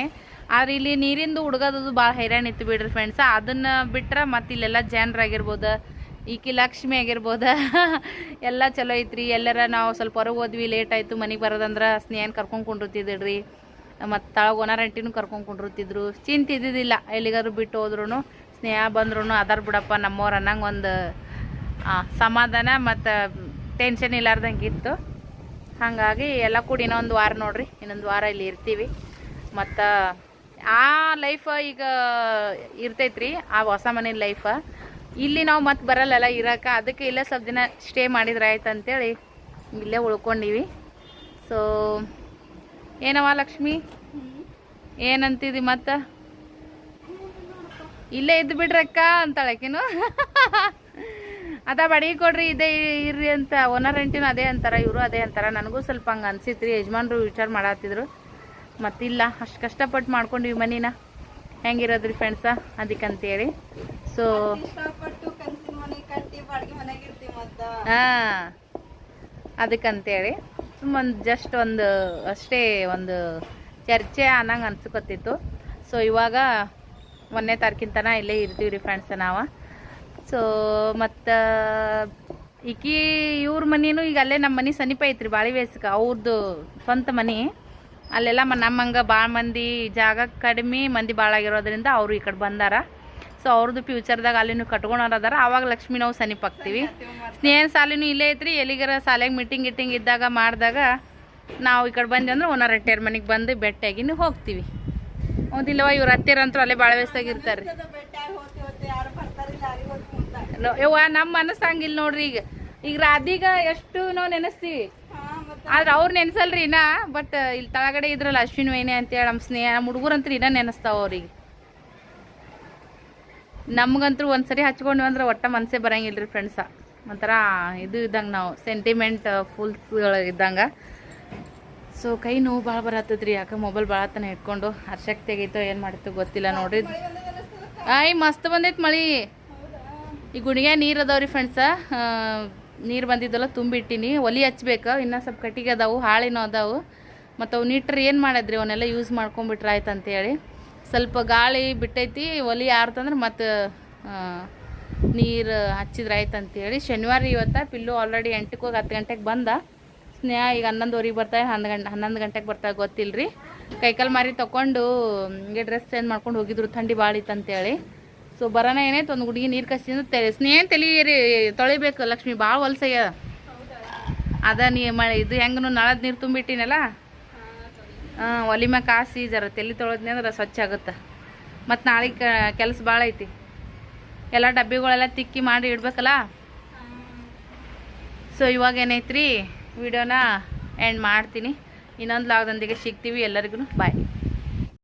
ಆದ್ರೆ ಇಲ್ಲಿ ನೀರಿಂದು ಹುಡುಗದದು ಭಾಳ ಹೈರಾಣ ಇತ್ತು ಬಿಡ್ರಿ ಫ್ರೆಂಡ್ಸ್ ಅದನ್ನ ಬಿಟ್ರೆ ಮತ್ತೆ ಇಲ್ಲೆಲ್ಲ ಜನರಾಗಿರ್ಬೋದು ಈಕಿ ಲಕ್ಷ್ಮಿ ಆಗಿರ್ಬೋದು, ಎಲ್ಲ ಚಲೋ ಐತ್ರಿ. ಎಲ್ಲರ ನಾವು ಸ್ವಲ್ಪ ಹೊರಗೆ ಹೋದ್ವಿ ಲೇಟ್ ಆಯಿತು. ಮನೆಗೆ ಬರೋದಂದ್ರೆ ಸ್ನೇಹನ ಕರ್ಕೊಂಡು ಕುಂಡಿರ್ತಿದ್ರಿ ಮತ್ತು ತಳಗ ಒನಾರಂಟಿನೂ ಕರ್ಕೊಂಡು ಕುಂಡಿರ್ತಿದ್ರು. ಚಿಂತೆ ಇದ್ದಿದ್ದಿಲ್ಲ ಎಲ್ಲಿಗಾದ್ರು ಬಿಟ್ಟು ಹೋದ್ರೂ ಸ್ನೇಹ ಬಂದ್ರೂ ಅದಾರ ಬಿಡಪ್ಪ ನಮ್ಮವ್ರು ಅನ್ನಂಗೆ ಒಂದು ಸಮಾಧಾನ ಮತ್ತು ಟೆನ್ಷನ್ ಇಲ್ಲಾರ್ದಂಗೆ ಇತ್ತು. ಹಾಗಾಗಿ ಎಲ್ಲ ಕೂಡಿ ಇನ್ನೊಂದು ವಾರ ನೋಡ್ರಿ, ಇನ್ನೊಂದು ವಾರ ಇಲ್ಲಿ ಇರ್ತೀವಿ. ಮತ್ತು ಆ ಲೈಫ್ ಈಗ ಇರ್ತೈತ್ರಿ, ಆ ಹೊಸ ಮನೆ ಲೈಫ ಇಲ್ಲಿ ನಾವು ಮತ್ತೆ ಬರಲ್ಲಲ್ಲ ಇರಕ, ಅದಕ್ಕೆ ಇಲ್ಲೇ ಸ್ವಲ್ಪ ದಿನ ಸ್ಟೇ ಮಾಡಿದ್ರೆ ಆಯ್ತು ಅಂತೇಳಿ ಇಲ್ಲೇ ಉಳ್ಕೊಂಡಿವಿ. ಸೊ ಏನವ ಲಕ್ಷ್ಮಿ? ಏನಂತಿದಿ ಮತ್ತೆ? ಇಲ್ಲೇ ಇದ್ದು ಬಿಡ್ರಕ್ಕ ಅಂತಾಳಕಿನು ಅದ ಬಡಿಗೆ ಕೊಡ್ರಿ ಇದೇ ಇರ್ರಿ ಅಂತ. ಓನರ್ ಅಂಟಿನೂ ಅದೇ ಅಂತಾರ ಇವರು ಅದೇ ಅಂತಾರ. ನನಗೂ ಸ್ವಲ್ಪ ಹಂಗೆ ಅನ್ಸಿತ್ರಿ. ಯಜಮಾನ್ರು ವಿಚಾರ ಮಾಡತ್ತಿದ್ರು ಮತ್ತಿಲ್ಲ ಅಷ್ಟು ಕಷ್ಟಪಟ್ಟು ಮಾಡ್ಕೊಂಡಿವಿ ಮನಿನ. ಹೆಂಗಿರೋದ್ರಿ ಫ್ರೆಂಡ್ಸ ಅದಕ್ಕಂತೇಳಿ. ಸೊ ಹಾಂ ಅದಕ್ಕಂತೇಳಿ. ಸುಮ್ಮನೆ ಜಸ್ಟ್ ಒಂದು ಅಷ್ಟೇ ಒಂದು ಚರ್ಚೆ ಅನ್ನಂಗೆ ಅನ್ಸ್ಕೊತಿತ್ತು. ಸೊ ಇವಾಗ ಒಂದನೇ ತಾರೀಕಿನ ತನಕ ಇಲ್ಲೇ ಇರ್ತೀವಿ ರೀ ಫ್ರೆಂಡ್ಸ ನಾವು. ಸೊ ಮತ್ತು, ಈಕಿ ಇವ್ರ ಮನೇನು ಈಗ ಅಲ್ಲೇ ನಮ್ಮ ಮನೆ ಸಮೀಪ ಐತ್ರಿ ಬಾಳಿ ವಯಸ್ಸಿಗೆ ಅವ್ರದ್ದು ಸ್ವಂತ ಮನೆ. ಅಲ್ಲೆಲ್ಲ ನಮ್ಮಂಗೆ ಭಾಳ ಮಂದಿ ಜಾಗ ಕಡಿಮೆ ಮಂದಿ ಭಾಳ ಆಗಿರೋದ್ರಿಂದ ಅವರು ಈ ಕಡೆ ಬಂದಾರ. ಸೊ ಅವ್ರದ್ದು ಫ್ಯೂಚರ್ದಾಗ ಅಲ್ಲಿನೂ ಕಟ್ಕೊಳೋರು ಅದಾರ. ಅವಾಗ ಲಕ್ಷ್ಮಿ ನಾವು ಸಮೀಪ ಆಗ್ತೀವಿ ಸ್ನೇಹನ್ ಸಾಲಿನೂ ಇಲ್ಲೇ ಐತ್ರಿ. ಎಲ್ಲಿಗರ ಸಾಲ್ಯಾಗ ಮೀಟಿಂಗ್ ಗಿಟಿಂಗ್ ಇದ್ದಾಗ ಮಾಡಿದಾಗ ನಾವು ಈ ಕಡೆ ಬಂದ್ವಿ ಅಂದ್ರೆ ಓನರ್ ಅಟ್ಟಿಯರ್ ಮನೆಗೆ ಬಂದು ಬೆಟ್ಟಾಗಿನೂ ಹೋಗ್ತೀವಿ. ಹೌದಿಲ್ಲವ? ಇವ್ರ ಹತ್ತಿರಂತೂ ಅಲ್ಲೇ ಭಾಳ ವ್ಯಸ್ತಾಗಿರ್ತಾರೆ ಯವ್ವ ನಮ್ಮ ಮನಸ್ಸು ಹಂಗಿಲ್ಲ ನೋಡ್ರಿ ಈಗ. ಈಗ ರಾಧೀಗ ಎಷ್ಟು ನಾವು ನೆನೆಸ್ತೀವಿ ಆದ್ರೆ ಅವ್ರು ನೆನ್ಸಲ್ರಿ ಇನ್ನ ಬಟ್ ಇಲ್ಲಿ ತಳಗಡೆ ಇದ್ರಲ್ಲ ಅಶ್ವಿನ್ ವೈನೆ ಅಂತೇಳಿ ನಮ್ಮ ಸ್ನೇಹ ನಮ್ಮ ಹುಡುಗರಂತ್ರ ಇನ್ನ ನೆನೆಸ್ತಾವ ಅವ್ರಿಗೆ. ನಮ್ಗಂತೂ ಒಂದ್ಸರಿ ಹಚ್ಕೊಂಡು ಅಂದ್ರೆ ಒಟ್ಟ ಮನಸ್ಸೇ ಬರಂಗಿಲ್ರಿ ಫ್ರೆಂಡ್ಸ ಒಂಥರ ಇದು ಇದ್ದಂಗೆ ನಾವು ಸೆಂಟಿಮೆಂಟ್ ಫುಲ್ಸ್ಗಳು ಇದ್ದಂಗ. ಸೊ ಕೈ ನೋವು ಭಾಳ ಬರತ್ತದ್ರಿ ಯಾಕೆ ಮೊಬೈಲ್ ಭಾಳ ತನ ಇಟ್ಕೊಂಡು ಅರ್ಶಕ್ತಿ ತೆಗೀತೋ ಏನು ಮಾಡಿತ್ತು ಗೊತ್ತಿಲ್ಲ ನೋಡ್ರಿ. ಆಯ್ ಮಸ್ತ್ ಬಂದೈತೆ ಮಳಿ. ಈ ಗುಣಿಗೆ ನೀರು ಅದಾವ್ರಿ ಫ್ರೆಂಡ್ಸ ನೀರು ಬಂದಿದ್ದಲ್ಲ ತುಂಬಿಟ್ಟಿನಿ. ಒಲಿ ಹಚ್ಬೇಕು. ಇನ್ನೂ ಸ್ವಲ್ಪ ಕಟ್ಟಿಗೆ ಅದಾವು, ಹಾಳಿನೂ ಅದಾವು. ಮತ್ತು ಅವು ನೀಟ್ರಿ ಏನು ಮಾಡಿದ್ರಿ? ಅವನ್ನೆಲ್ಲ ಯೂಸ್ ಮಾಡ್ಕೊಂಬಿಟ್ರೆ ಆಯ್ತು ಅಂತೇಳಿ ಸ್ವಲ್ಪ ಗಾಳಿ ಬಿಟ್ಟೈತಿ, ಒಲಿ ಆರ್ತಂದ್ರೆ ಮತ್ತು ನೀರು ಹಚ್ಚಿದ್ರೆ ಆಯ್ತು ಅಂತೇಳಿ ಶನಿವಾರ ಇವತ್ತು ಪಿಲ್ಲು ಆಲ್ರೆಡಿ ಎಂಟಕ್ಕೆ ಹೋಗಿ ಹತ್ತು ಗಂಟೆಗೆ ಬಂದ. ಸ್ನೇಹ ಈಗ ಹನ್ನೊಂದುವರೆಗೆ ಬರ್ತಾಳೆ. ಹನ್ನೊಂದು ಗಂಟೆ, ಹನ್ನೊಂದು ಗಂಟೆಗೆ ಬರ್ತಾ ಗೊತ್ತಿಲ್ಲ ರೀ ಕೈಕಾಲು ಮಾರಿ ತೊಗೊಂಡು ಹಿಂಗೆ ಡ್ರೆಸ್ ಚೇಂಜ್ ಮಾಡ್ಕೊಂಡು ಹೋಗಿದ್ರು. ಥಂಡಿ ಭಾಳ ಇತ್ತು ಅಂತೇಳಿ ಸೊ ಬರೋಣ ಏನೈತೆ ಒಂದು ಹುಡುಗಿ ನೀರು ಕಸಿಂದ ತೆಲೆ ಸ್ನೇಹ ತಲಿ ತೊಳಿಬೇಕು ಲಕ್ಷ್ಮಿ ಭಾಳ ಹೊಲ್ಸಯ್ಯ. ಅದ ನೀ ಇದು ಹೆಂಗನು ನಳದ ನೀರು ತುಂಬಿಟ್ಟಿನಲ್ಲ? ಹಾಂ, ಒಲಿ ಕಾಸಿ ಜರ ತಲೆ ತೊಳೆದ್ನಿ ಅಂದ್ರೆ ಸ್ವಚ್ಛ ಆಗುತ್ತೆ. ಮತ್ತು ನಾಳೆ ಕೆಲಸ ಭಾಳ ಐತಿ. ಎಲ್ಲ ಡಬ್ಬಿಗಳೆಲ್ಲ ತಿಕ್ಕಿ ಮಾಡಿ ಇಡ್ಬೇಕಲ್ಲ? ಸೊ ಇವಾಗ ಏನೈತ್ರಿ? ವಿಡಿಯೋನ ಎಂಡ್ ಮಾಡ್ತೀನಿ. ಇನ್ನೊಂದು ಲಾಗದೊಂದಿಗೆ ಸಿಗ್ತೀವಿ ಎಲ್ಲರಿಗೂ ಬಾಯ್